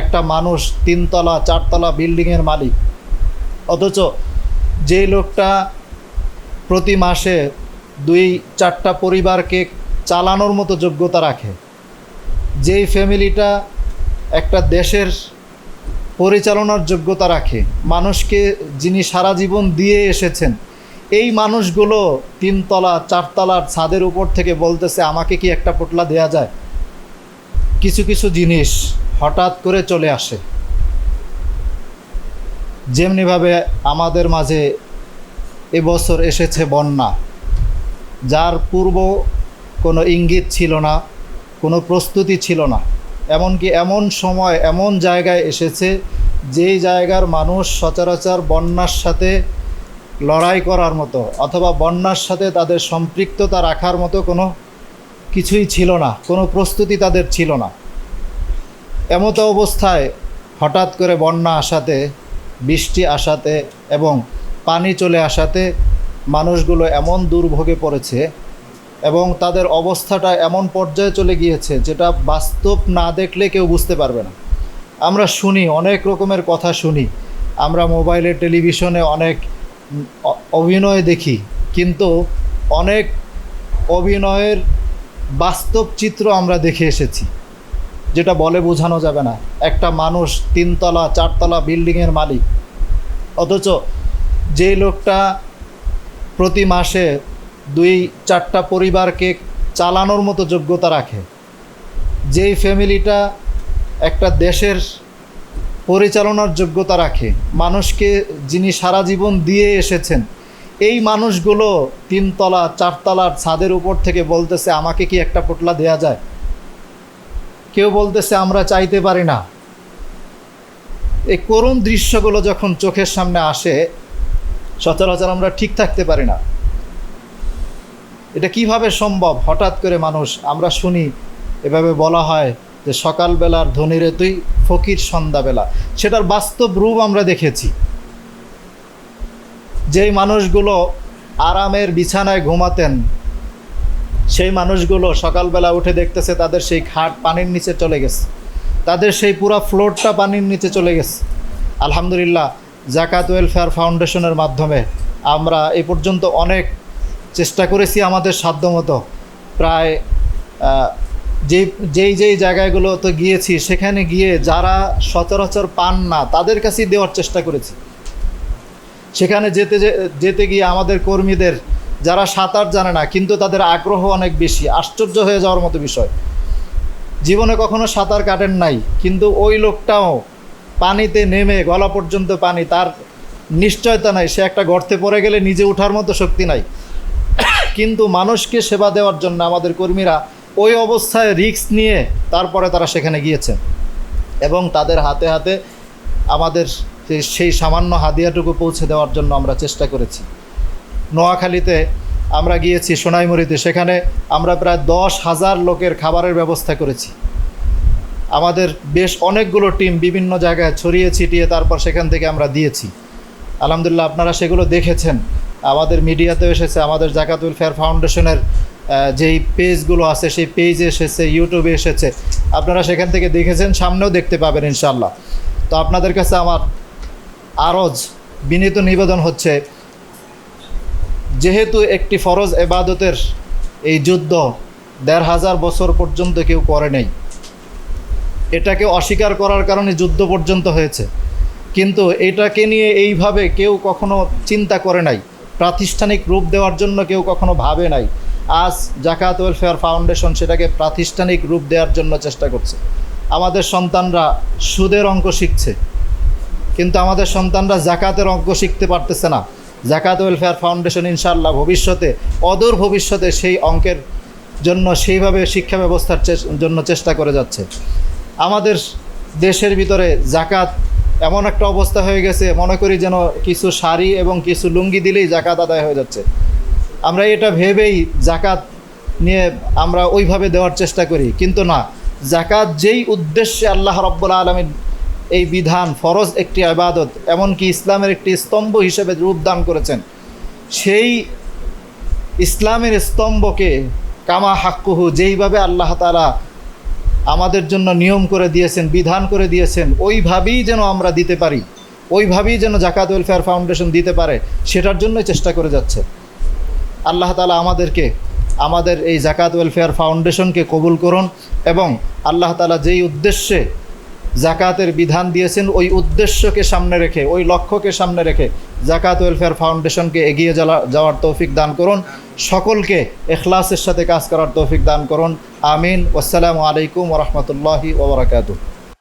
একটা মানুষ তিনতলা, চারতলা বিল্ডিংয়ের মালিক। অথচ যেই লোকটা প্রতি মাসে দুই, চারটা পরিবারকে চালানোর মতো যোগ্যতা রাখে। যেই ফ্যামিলিটা একটা দেশের পরিচালনার যোগ্যতা রাখে, মানুষকে যিনি সারা জীবন দিয়ে এসেছেন, এই মানুষগুলো তিনতলা, চারতলার ছাদের উপর থেকে বলতেছে, আমাকে কি একটা পোটলা দেয়া যায়? কিছু কিছু জিনিস হঠাৎ করে চলে আসে। যেমনিভাবে আমাদের মাঝে এবছর এসেছে বন্যা, যার পূর্ব কোনো ইঙ্গিত ছিল না, কোনো প্রস্তুতি ছিল না। এমনকি এমন সময়, এমন জায়গায় এসেছে যেই জায়গার মানুষ সচরাচর বন্যার সাথে লড়াই করার মতো অথবা বন্যার সাথে তাদের সম্পৃক্ততা রাখার মতো কোনো কিছুই ছিল না, কোনো প্রস্তুতি তাদের ছিল না। এমতো অবস্থায় হঠাৎ করে বন্যা আসাতে, বৃষ্টি আসাতে এবং পানি চলে আসাতে মানুষগুলো এমন দুর্ভোগে পড়েছে এবং তাদের অবস্থাটা এমন পর্যায়ে চলে গিয়েছে যেটা বাস্তব না দেখলে কেউ বুঝতে পারবে না। আমরা শুনি, অনেক রকমের কথা শুনি। আমরা মোবাইলে, টেলিভিশনে অনেক অভিনয় দেখি, কিন্তু অনেক অভিনয়ের বাস্তব চিত্র আমরা দেখে এসেছি। যেটা বলে বোঝানো যাবে না। একটা মানুষ তিনতলা, চারতলা বিল্ডিংয়ের মালিক। অথচ যেই লোকটা প্রতি মাসে দুই চারটা পরিবারকে চালানোর মতো যোগ্যতা রাখে। যেই ফ্যামিলিটা একটা দেশের পরিচালনার যোগ্যতা রাখে, মানুষকে যিনি সারা জীবন দিয়ে এসেছেন, এই মানুষগুলো তিনতলা, চারতলার ছাদের উপর থেকে বলতেছে, আমাকে কি একটা পোটলা দেয়া যায়? কেউ বলতেছে, আমরা চাইতে পারি না। এই করুণ দৃশ্যগুলো যখন চোখের সামনে আসে, সচরাচর আমরা ঠিক থাকতে পারি না। এটা কীভাবে সম্ভব? হঠাৎ করে মানুষ, আমরা শুনি, এভাবে বলা হয় যে সকালবেলার ধনীরে তুই ফকির, সন্ধ্যাবেলা। সেটার বাস্তব রূপ আমরা দেখেছি। যেই মানুষগুলো আরামের বিছানায় ঘুমাতেন সেই মানুষগুলো সকালবেলা উঠে দেখতেছে তাদের সেই খাট পানির নিচে চলে গেছে। তাদের সেই পুরো ফ্লোরটা পানির নিচে চলে গেছে। আলহামদুলিল্লাহ জাকাত ওয়েলফেয়ার ফাউন্ডেশনের মাধ্যমে আমরা এ পর্যন্ত অনেক চেষ্টা করেছি আমাদের সাধ্যমতো। প্রায় আহ, যেই যেই জায়গাগুলোতে গিয়েছি সেখানে গিয়ে যারা সচরাচর পান না তাদের কাছেই দেওয়ার চেষ্টা করেছি। সেখানে যেতে যে- যেতে গিয়ে আমাদের কর্মীদের যারা সাঁতার জানে না, কিন্তু তাদের আগ্রহ অনেক বেশি। আশ্চর্য হয়ে যাওয়ার মতো বিষয়। জীবনে কখনো সাঁতার কাটেন নাই, কিন্তু ওই লোকটাও পানিতে নেমে গলা পর্যন্ত পানি, তার নিশ্চয়তা নাই। সে একটা গর্তে পড়ে গেলে নিজে ওঠার মতো শক্তি নাই। কিন্তু মানুষকে সেবা দেওয়ার জন্য আমাদের কর্মীরা ওই অবস্থায় রিস্ক নিয়ে তারপরে তারা সেখানে গিয়েছেন এবং তাদের হাতে হাতে আমাদের সেই সামান্য হাদিয়াটুকু পৌঁছে দেওয়ার জন্য আমরা চেষ্টা করেছি। নোয়াখালীতে আমরা গিয়েছি সোনাইমুড়িতে। সেখানে আমরা প্রায় দশ হাজার লোকের খাবারের ব্যবস্থা করেছি। আমাদের বেশ অনেকগুলো টিম বিভিন্ন জায়গায় ছড়িয়ে ছিটিয়ে তারপর সেখান থেকে আমরা দিয়েছি। আলহামদুলিল্লাহ আপনারা সেগুলো দেখেছেন। আমাদের মিডিয়াতেও এসেছে, আমাদের জাকাতুল ফেয়ার ফাউন্ডেশনের যেই পেজগুলো আছে সেই পেজে এসেছে, ইউটিউবে এসেছে। আপনারা সেখান থেকে দেখেছেন, সামনেও দেখতে পাবেন ইনশাল্লাহ তো আপনাদের কাছে আমার আরজ, বিনীত নিবেদন হচ্ছে যেহেতু একটি ফরজ এবাদতের এই যুদ্ধ দেড় হাজার বছর পর্যন্ত কেউ করে নেই, এটাকে অস্বীকার করার কারণে যুদ্ধ পর্যন্ত হয়েছে। কিন্তু এটাকে নিয়ে এইভাবে কেউ কখনো চিন্তা করে নাই, প্রাতিষ্ঠানিক রূপ দেওয়ার জন্য কেউ কখনো ভাবে নাই। আজ জাকাত ওয়েলফেয়ার ফাউন্ডেশন সেটাকে প্রাতিষ্ঠানিক রূপ দেওয়ার জন্য চেষ্টা করছে। আমাদের সন্তানরা সুদের অঙ্ক শিখছে, কিন্তু আমাদের সন্তানরা জাকাতের অঙ্ক শিখতে পারতেছে না। জাকাত ওয়েলফেয়ার ফাউন্ডেশন ইনশাল্লাহ ভবিষ্যতে, অদূর ভবিষ্যতে সেই অঙ্কের জন্য সেইভাবে শিক্ষা ব্যবস্থার জন্য চেষ্টা করে যাচ্ছে। আমাদের দেশের ভিতরে জাকাত এমন একটা অবস্থা হয়ে গেছে, মনে করি যেন কিছু শাড়ি এবং কিছু লুঙ্গি দিলেই জাকাত আদায় হয়ে যাচ্ছে। আমরা এটা ভেবেই জাকাত নিয়ে আমরা ওইভাবে দেওয়ার চেষ্টা করি, কিন্তু না। জাকাত যেই উদ্দেশ্যে আল্লাহ রব্বুল আলমীর এই বিধান ফরজ একটি আবাদত, এমনকি ইসলামের একটি স্তম্ভ হিসেবে রূপদান করেছেন। সেই ইসলামের স্তম্ভকে কামা হাক্কুহু, যেইভাবে আল্লাহ তালা আমাদের জন্য নিয়ম করে দিয়েছেন, বিধান করে দিয়েছেন, ওইভাবেই যেন আমরা দিতে পারি, ওইভাবেই যেন জাকাত ওয়েলফেয়ার ফাউন্ডেশন দিতে পারে, সেটার জন্যই চেষ্টা করে যাচ্ছে। আল্লাহ তালা আমাদেরকে, আমাদের এই জাকাত ওয়েলফেয়ার ফাউন্ডেশনকে কবুল করুন এবং আল্লাহ তালা যেই উদ্দেশ্যে জাকাতের বিধান দিয়েছেন ওই উদ্দেশ্যকে সামনে রেখে, ওই লক্ষ্যকে সামনে রেখে জাকাত ওয়েলফেয়ার ফাউন্ডেশনকে এগিয়ে যাওয়া- যাওয়ার তৌফিক দান করুন। সকলকে এখলাসের সাথে কাজ করার তৌফিক দান করুন। আমিন। আসসালামু আলাইকুম ওরহমতুল্লাহি ওবরাকাতু